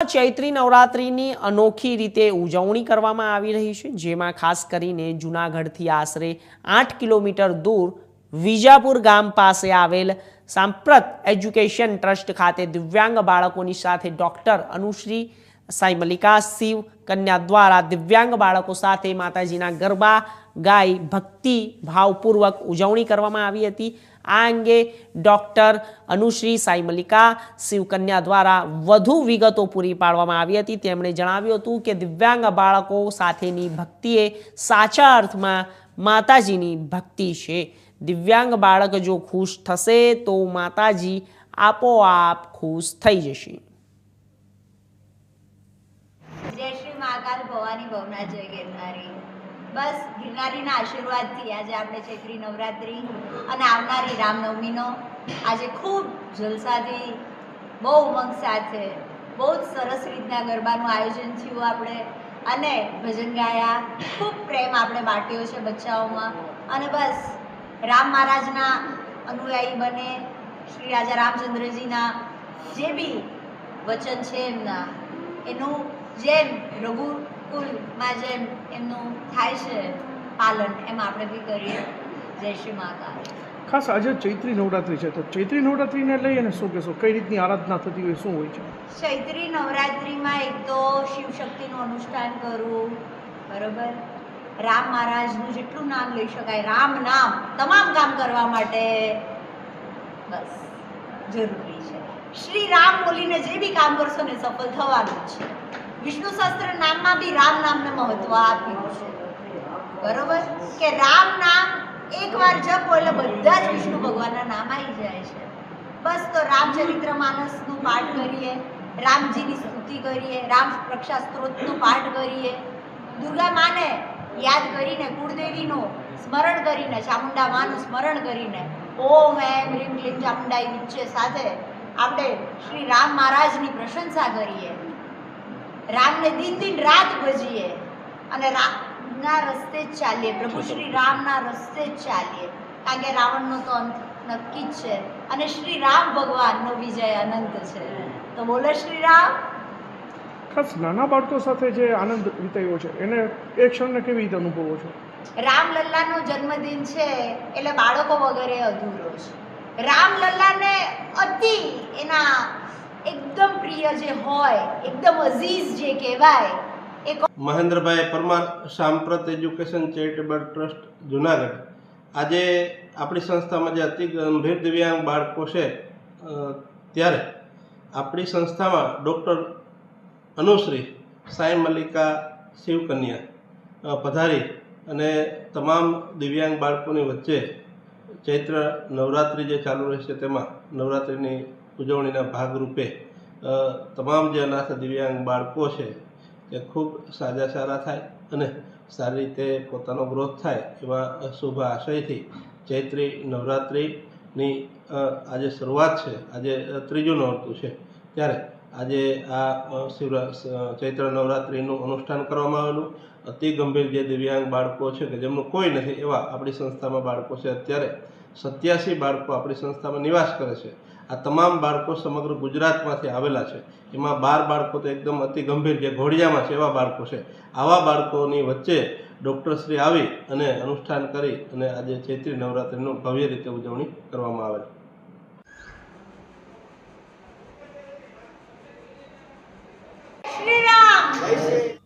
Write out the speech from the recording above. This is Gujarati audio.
ચૈત્રી નવરાત્રિની અનોખી રીતે ઉજવણી કરવામાં આવી રહી છે, જેમાં ખાસ કરીને જૂનાગઢથી આશરે આઠ કિલોમીટર દૂર વિજાપુર ગામ પાસે આવેલ સાંપ્રત એજ્યુકેશન ટ્રસ્ટ ખાતે દિવ્યાંગ બાળકોની સાથે ડોક્ટર અનુશ્રી સાઈ મલ્લિકા, શિવ કન્યા દ્વારા દિવ્યાંગ બાળકો સાથે માતાજીના ગરબા, ગાઈ, ભક્તિ, ભાવપૂર્વક ઉજવણી કરવામાં આવી હતી. આ અંગે ડૉક્ટર અનુશ્રી સાઈ મલ્લિકા શિવકન્યા દ્વારા વધુ વિગતો પૂરી પાડવામાં આવી હતી. તેમણે જણાવ્યું હતું કે દિવ્યાંગ બાળકો સાથેની ભક્તિ એ સાચા અર્થમાં માતાજીની ભક્તિ છે. દિવ્યાંગ બાળક જો ખુશ થશે તો માતાજી આપોઆપ ખુશ થઈ જશે. જય ભવાની ભવના જય ગિરનારી બસ, ગિરનારીના આશીર્વાદથી આજે આપણે ચૈત્રી નવરાત્રી અને આવનારી રામનવમીનો આજે ખૂબ જલસાથી બહુ ઉમંગ સાથે, બહુ જ સરસ રીતના ગરબાનું આયોજન થયું આપણે. અને ભજન ગાયા, ખૂબ પ્રેમ આપણે બાટ્યો છે બચ્ચાઓમાં. અને બસ, રામ મહારાજના અનુયાયી બને, શ્રી રાજા રામચંદ્રજીના જે બી વચન છે એમના, એનું જેમ રઘુકુલમાં જેમ એમનું થાય છે પાલન એમ આપણે બી કરીએ. જય શ્રી મહાકાલ ખાસ આજે ચૈત્રી નવરાત્રી છે તો ચૈત્રી નવરાત્રીને લઈ અને શું કહેશો? કઈ રીતની આરાધના થતી હોય શું હોય છે? ચૈત્રી નવરાત્રિમાં એક તો શિવ શક્તિનું અનુષ્ઠાન કરવું બરોબર? રામ મહારાજનું જેટલું નામ લઈ શકાય રામ નામ તમામ કામ કરવા માટે બસ જરૂરી છે. શ્રી રામ બોલીને જે બી કામ કરશો ને સફળ થવાનું છે. વિષ્ણુ સહસ્ત્ર નામમાં બી રામ નામને મહત્વ આપ્યું છે. બરોબર? કે રામ નામ એકવાર જપો એટલે બધા જ વિષ્ણુ ભગવાનના નામ આવી જાય છે. બસ તો રામચરિત્ર માનસનું પાઠ કરીએ, રામજીની સ્તુતિ કરીએ, રામ રક્ષા સ્ત્રોતનું પાઠ કરીએ. દુર્ગા માને યાદ કરીને, કુળદેવીનું સ્મરણ કરીને ચામુંડા માનું સ્મરણ કરીને, ઓમ, એમ, રીમ ક્લીમ ચામુંડાઈ, નીચે, સાથે આપણે શ્રી રામ મહારાજની પ્રશંસા કરીએ. રામને દિન દિન રાત ભજીએ. અને રામના રસ્તે જ ચાલીએ. પ્રભુ શ્રી રામના રસ્તે જ ચાલીએ. કારણ કે રાવણનો તો અંત નક્કી જ છે. અને શ્રી રામ ભગવાનનો વિજય અનંત છે. તો બોલો શ્રી રામ. ખાસ નાના બાળકો સાથે જે આનંદ વિતાવ્યો છે એને એ ક્ષણને કેવી રીતે અનુભવો છો? રામલલ્લાનો જન્મદિન છે એટલે બાળકો વગેરે અધૂરો છે. રામલલ્લાને અતિ એના એકદમ પ્રિય જે હોય, એકદમ અઝીઝ જે કહેવાય મહેન્દ્રભાઈ પરમાર, સાંપ્રત એજ્યુકેશન ચેરિટેબલ ટ્રસ્ટ, જુનાગઢ. આજે આપણી સંસ્થામાં જે અતિ ગંભીર દિવ્યાંગ બાળકો છે ત્યારે આપણી સંસ્થામાં ડૉક્ટર અનુશ્રી, સાઈ મલ્લિકા, શિવકન્યા પધારી અને તમામ દિવ્યાંગ બાળકોની વચ્ચે ચૈત્ર નવરાત્રિ જે ચાલુ રહેશે તેમાં નવરાત્રિની ઉજવણીના ભાગરૂપે તમામ જે અનાથ દિવ્યાંગ બાળકો છે એ ખૂબ સાજા સારા થાય અને સારી રીતે પોતાનો ગ્રોથ થાય એવા શુભ આશયથી ચૈત્રી નવરાત્રિની આજે શરૂઆત છે, આજે ત્રીજું નોરતું છે. ત્યારે આજે આ શિવ ચૈત્ર નવરાત્રિનું અનુષ્ઠાન કરવામાં આવેલું. અતિ ગંભીર જે દિવ્યાંગ બાળકો છે કે જેમનું કોઈ નથી એવા આપણી સંસ્થામાં બાળકો છે. અત્યારે સત્યાસી બાળકો આપણી સંસ્થામાં નિવાસ કરે છે. આ તમામ બાળકો સમગ્ર ગુજરાતમાંથી આવેલા છે. એમાં બાર બાળકો તો એકદમ અતિ ગંભીર જે ઘોડિયામાં છે એવા બાળકો છે. આવા બાળકોની વચ્ચે ડૉક્ટરશ્રી આવી અને અનુષ્ઠાન કરી અને આજે ચૈત્રી નવરાત્રિનું ભવ્ય રીતે ઉજવણી કરવામાં આવે છે. શ્રી રામ!